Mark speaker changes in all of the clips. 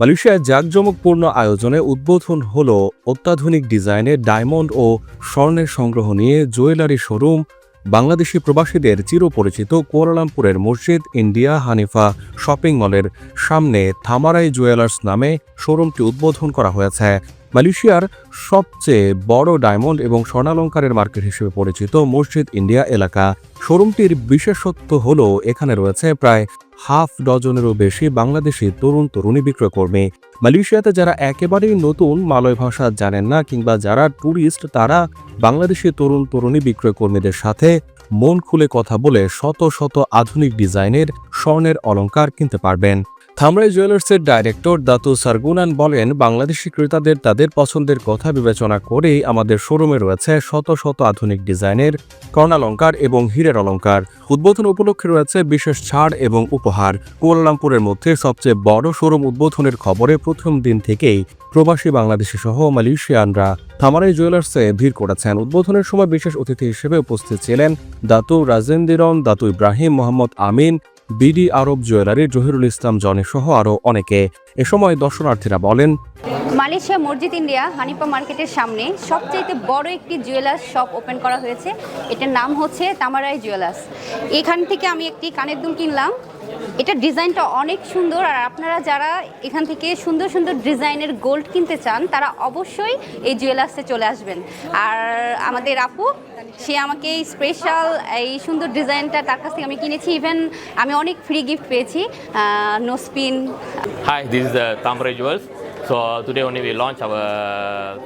Speaker 1: মালয়েশিয়ায় জাঁকজমকপূর্ণ আয়োজনে উদ্বোধন হল অত্যাধুনিক ডিজাইনের ডায়মন্ড ও স্বর্ণের সংগ্রহ নিয়ে জুয়েলারি শোরুম, বাংলাদেশি প্রবাসীদের চিরপরিচিত কুয়ালালামপুরের মসজিদ, ইন্ডিয়া হানিফা শপিং মলের সামনে থামারাই জুয়েলার্স নামে শোরুমটি উদ্বোধন করা হয়েছে। মালয়েশিয়ার সবচেয়ে বড় ডায়মন্ড এবং স্বর্ণালঙ্কারের মার্কেট হিসেবে পরিচিত মসজিদ ইন্ডিয়া এলাকা। শোরুমটির বিশেষত্ব হল এখানে রয়েছে প্রায় হাফ ডজনেরও বেশি বাংলাদেশি তরুণ তরুণী বিক্রয়কর্মী। মালয়েশিয়াতে যারা একেবারেই নতুন মালয় ভাষা জানেন না কিংবা যারা ট্যুরিস্ট তারা বাংলাদেশি তরুণ তরুণী বিক্রয়কর্মীদের সাথে মন খুলে কথা বলে শত শত আধুনিক ডিজাইনের স্বর্ণের অলঙ্কার কিনতে পারবেন। থামরাই জুয়েলার্সের ডাইরেক্টর দাতু সারগুনান বলেন, বাংলাদেশি ক্রেতাদের তাদের পছন্দের কথা বিবেচনা করেই আমাদের শোরুমে রয়েছে শত শত আধুনিক ডিজাইনের কর্ণালঙ্কার এবং হীরের অলঙ্কার। উদ্বোধন উপলক্ষে রয়েছে বিশেষ ছাড় এবং উপহার। কুয়ালালামপুরের মধ্যে সবচেয়ে বড় শোরুম উদ্বোধনের খবরে প্রথম দিন থেকেই প্রবাসী বাংলাদেশি সহ মালয়েশিয়ানরা থামারাই জুয়েলার্সে ভিড় করেছেন। উদ্বোধনের সময় বিশেষ অতিথি হিসেবে উপস্থিত ছিলেন Datuk Rajendiran Datuk Ibrahim Mohammad Amin BD Arab jewellery Zahirul Islam জনে সহ আরও অনেকে। এ সময় দর্শনার্থীরা বলেন,
Speaker 2: মালয়েশিয়া মসজিদ ইন্ডিয়া হানিপা মার্কেটের সামনে সবচাইতে বড় একটি জুয়েলার্স শপ ওপেন করা হয়েছে। এটার নাম হচ্ছে তামারাই জুয়েলার্স। এখান থেকে আমি একটি কানের দুল কিনলাম। এটার ডিজাইনটা অনেক সুন্দর আর আপনারা যারা এখান থেকে সুন্দর সুন্দর ডিজাইনের গোল্ড কিনতে চান তারা অবশ্যই এই জুয়েলার্সে চলে আসবেন আর আমাদের আপু সে আমাকে এই স্পেশাল এই সুন্দর ডিজাইনটা তার কাছ থেকে আমি কিনেছি ইভেন আমি অনেক ফ্রি গিফট পেয়েছি নোসপিন
Speaker 3: this is uh, Tamray Jewels. So today only we launch our uh,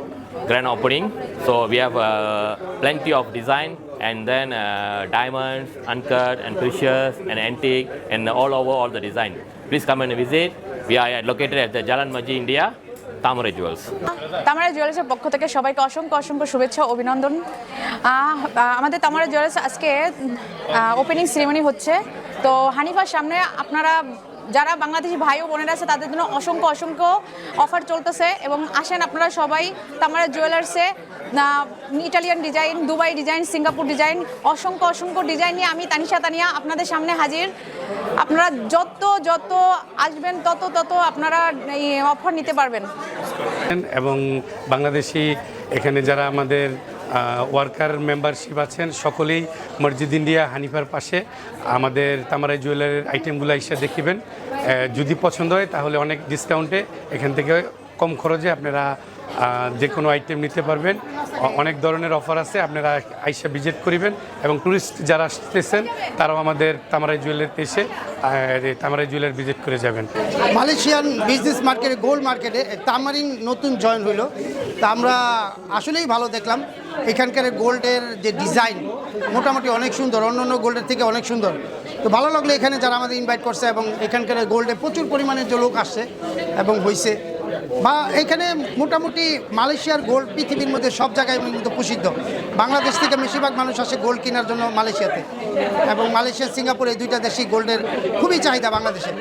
Speaker 3: grand opening. So we have uh, plenty of design and then uh, diamonds, uncut and precious and antique and all over all the design. Please come and visit. We are located at the Jalan Maji, India, Tamray Jewels.
Speaker 4: Tamara জুয়েলার্সের পক্ষ থেকে সবাইকে অসংখ্য অসংখ্য শুভেচ্ছা অভিনন্দন আমাদের Tamara jewellers আজকে opening ceremony হচ্ছে তো হানিফার সামনে আপনারা যারা বাংলাদেশি ভাই ও বোনেরা আছে তাদের জন্য অসংখ্য অসংখ্য অফার চলতেছে এবং আসেন আপনারা সবাই Tamara জুয়েলার্সে Italian design Dubai design Singapore design অসংখ্য অসংখ্য ডিজাইন নিয়ে আমি তানিশা তানিয়া আপনাদের সামনে হাজির। আপনারা যত যত আসবেন, তত তত আপনারা এই অফার নিতে পারবেন।
Speaker 5: এবং বাংলাদেশি এখানে যারা আমাদের ওয়ার্কার মেম্বারশিপ আছেন, সকলেই মসজিদ ইন্ডিয়া হানিফার পাশে আমাদের তামারাই জুয়েলারির আইটেমগুলো এসে দেখিবেন। যদি পছন্দ হয়, তাহলে অনেক ডিসকাউন্টে এখান থেকে কম খরচে আপনারা যে কোনো আইটেম নিতে পারবেন। অনেক ধরনের অফার আছে, আপনারা আইসা ভিজিট করিবেন এবং ট্যুরিস্ট যারা আসতেছেন, তারাও আমাদের তামারাই জুয়েলারিতে এসে তামারাই জুয়েলারি ভিজিট করে যাবেন।
Speaker 6: মালয়েশিয়ান বিজনেস মার্কেটে গোল্ড মার্কেটে তামারিং নতুন জয়েন হইল। তা আমরা আসলেই ভালো দেখলাম। এখানকার গোল্ডের যে ডিজাইন মোটামুটি অনেক সুন্দর অন্য অন্য গোল্ডের থেকে অনেক সুন্দর। তো ভালো লাগল এখানে যারা আমাদের ইনভাইট করছে এবং এখানকার গোল্ডে প্রচুর পরিমাণে যে লোক আসছে এবং হয়েছে বা এখানে মোটামুটি মালয়েশিয়ার গোল্ড পৃথিবীর মধ্যে সব জায়গায় কিন্তু প্রসিদ্ধ। বাংলাদেশ থেকে বেশিরভাগ মানুষ আসে গোল্ড কেনার জন্য মালয়েশিয়াতে। এবং মালয়েশিয়া, সিঙ্গাপুর এই দুইটা দেশই গোল্ডের খুবই চাহিদা বাংলাদেশে।